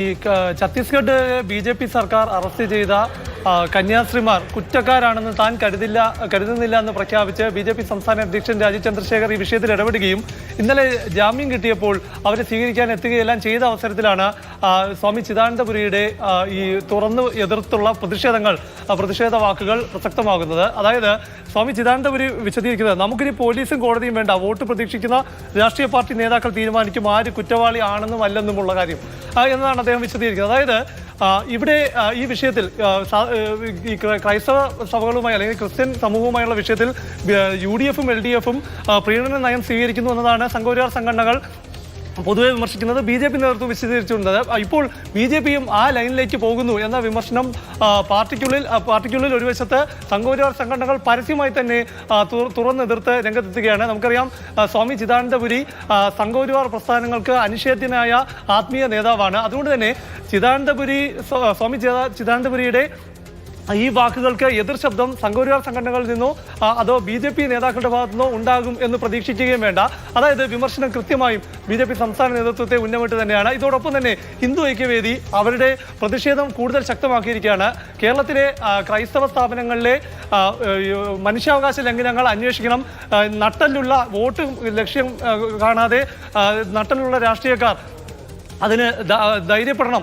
ഈ Chhattisgarh B J P സർക്കാർ arrest ചെയ്ത കന്യാസ്ത്രീമാർ കുറ്റക്കാരാണെന്ന് താൻ കരുതില്ല കരുതുന്നില്ല എന്ന് പ്രഖ്യാപിച്ച് ബി ജെ പി സംസ്ഥാന അധ്യക്ഷൻ രാജീവ് ചന്ദ്രശേഖർ ഈ വിഷയത്തിൽ ഇടപെടുകയും ഇന്നലെ ജാമ്യം കിട്ടിയപ്പോൾ അവരെ സ്വീകരിക്കാൻ എത്തുകയെല്ലാം ചെയ്ത അവസരത്തിലാണ് സ്വാമി ചിദാനന്ദപുരിയുടെ ഈ തുറന്നു എതിർത്തുള്ള പ്രതിഷേധങ്ങൾ പ്രതിഷേധ വാക്കുകൾ പ്രസക്തമാകുന്നത്. അതായത് സ്വാമി ചിദാനന്ദപുരി വിശദീകരിക്കുന്നത് നമുക്കിനി പോലീസും കോടതിയും വേണ്ട. വോട്ട് പ്രതീക്ഷിക്കുന്ന രാഷ്ട്രീയ പാർട്ടി നേതാക്കൾ തീരുമാനിക്കും ആര് കുറ്റവാളി ആണെന്നും അല്ലെന്നുമുള്ള കാര്യം. എന്നതാണ് അദ്ദേഹം വിശദീകരിക്കുന്നത്. അതായത് ഇവിടെ ഈ വിഷയത്തിൽ ക്രൈസ്തവ സഭകളുമായി അല്ലെങ്കിൽ ക്രിസ്ത്യൻ സമൂഹവുമായുള്ള വിഷയത്തിൽ യു ഡി എഫും എൽ ഡി എഫും പ്രീണന നയം സ്വീകരിക്കുന്നു എന്നതാണ് സംഘപരിവാർ സംഘടനകൾ പൊതുവെ വിമർശിക്കുന്നത് ബി ജെ പി നേതൃത്വം വിശദീകരിച്ചിട്ടുണ്ട്. ഇപ്പോൾ ബി ജെ പിയും ആ ലൈനിലേക്ക് പോകുന്നു എന്ന വിമർശനം പാർട്ടിക്കുള്ളിൽ പാർട്ടിക്കുള്ളിൽ ഒരു വശത്ത് സംഘപരിവാർ സംഘടനകൾ പരസ്യമായി തന്നെ തുറന്നെതിർത്ത് രംഗത്തെത്തുകയാണ്. നമുക്കറിയാം സ്വാമി ചിദാനന്ദപുരി സംഘപരിവാർ പ്രസ്ഥാനങ്ങൾക്ക് അനിഷേധ്യനായ ആത്മീയ നേതാവാണ്. അതുകൊണ്ട് തന്നെ ചിദാനന്ദപുരി സ്വ- സ്വാമി ചിദാനന്ദപുരിയുടെ ഈ വാക്കുകൾക്ക് എതിർ ശബ്ദം സംഘപരിവാർ സംഘടനകളിൽ നിന്നോ അതോ ബി ജെ പി നേതാക്കളുടെ ഭാഗത്തു നിന്നോ ഉണ്ടാകും എന്ന് പ്രതീക്ഷിക്കുകയും വേണ്ട. അതായത് വിമർശനം കൃത്യമായും ബി ജെ പി സംസ്ഥാന നേതൃത്വത്തെ ഉന്നമിട്ട് തന്നെയാണ്. ഇതോടൊപ്പം തന്നെ ഹിന്ദു ഐക്യവേദി അവരുടെ പ്രതിഷേധം കൂടുതൽ ശക്തമാക്കിയിരിക്കുകയാണ്. കേരളത്തിലെ ക്രൈസ്തവ സ്ഥാപനങ്ങളിലെ മനുഷ്യാവകാശ ലംഘനങ്ങൾ അന്വേഷിക്കണം. നട്ടലുള്ള വോട്ട് ലക്ഷ്യം കാണാതെ നട്ടലുള്ള രാഷ്ട്രീയക്കാർ അതിന് ധൈര്യപ്പെടണം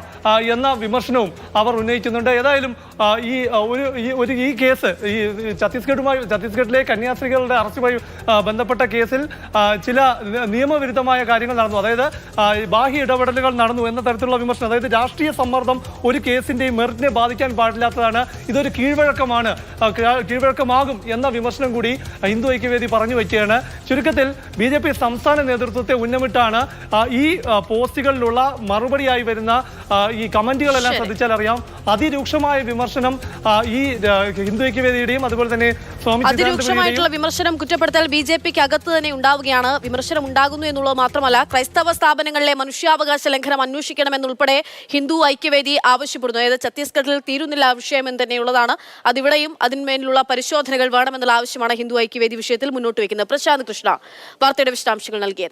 എന്ന വിമർശനവും അവർ ഉന്നയിക്കുന്നുണ്ട്. ഏതായാലും ഈ ഒരു ഈ ഒരു ഈ കേസ് ഈ ഈ ഛത്തീസ്ഗഡുമായി ഛത്തീസ്ഗഡിലെ കന്യാസ്ത്രീകളുടെ അറസ്റ്റുമായി ബന്ധപ്പെട്ട കേസിൽ ചില നിയമവിരുദ്ധമായ കാര്യങ്ങൾ നടന്നു. അതായത് ബാഹ്യ ഇടപെടലുകൾ നടന്നു എന്ന തരത്തിലുള്ള വിമർശനം. അതായത് രാഷ്ട്രീയ സമ്മർദ്ദം ഒരു കേസിന്റെയും മെറിറ്റിനെ ബാധിക്കാൻ പാടില്ലാത്തതാണ്. ഇതൊരു കീഴ്വഴക്കമാണ്. കീഴ്വഴക്കമാകും എന്ന വിമർശനം കൂടി ഹിന്ദു ഐക്യവേദി പറഞ്ഞു വയ്ക്കുകയാണ്. ചുരുക്കത്തിൽ ബി ജെ പി സംസ്ഥാന നേതൃത്വത്തെ ഉന്നമിട്ടാണ് ഈ പോസ്റ്റുകളിലുള്ള മറുപടിയായി വരുന്ന ഈ കമന്റുകളെല്ലാം ശ്രദ്ധിച്ചാൽ അറിയാം. അതിരൂക്ഷമായ വിമർശനം ഈ ഹിന്ദു ഐക്യവേദിയുടെയും അതുപോലെ തന്നെ അതിരൂക്ഷമായിട്ടുള്ള വിമർശനം കുറ്റപ്പെടുത്തൽ ബി ജെ പിക്ക് അകത്ത് തന്നെ ഉണ്ടാവുകയാണ്. വിമർശനം ഉണ്ടാകുന്നു എന്നുള്ളത് മാത്രമല്ല ക്രൈസ്തവ സ്ഥാപനങ്ങളിലെ മനുഷ്യാവകാശ ലംഘനം അന്വേഷിക്കണമെന്നുൾപ്പെടെ ഹിന്ദു ഐക്യവേദി ആവശ്യപ്പെടുന്നു. അതായത് ഛത്തീസ്ഗഡിൽ തീരുന്നില്ല വിഷയം എന്ന് തന്നെയുള്ളതാണ്. അതിവിടെയും അതിന്മേലുള്ള പരിശോധനകൾ വേണമെന്നുള്ള ആവശ്യമാണ് ഹിന്ദു ഐക്യവേദി വിഷയത്തിൽ മുന്നോട്ട് വയ്ക്കുന്നത്. പ്രശാന്ത് കൃഷ്ണ വാർത്തയുടെ വിശദാംശങ്ങൾ നൽകിയത്.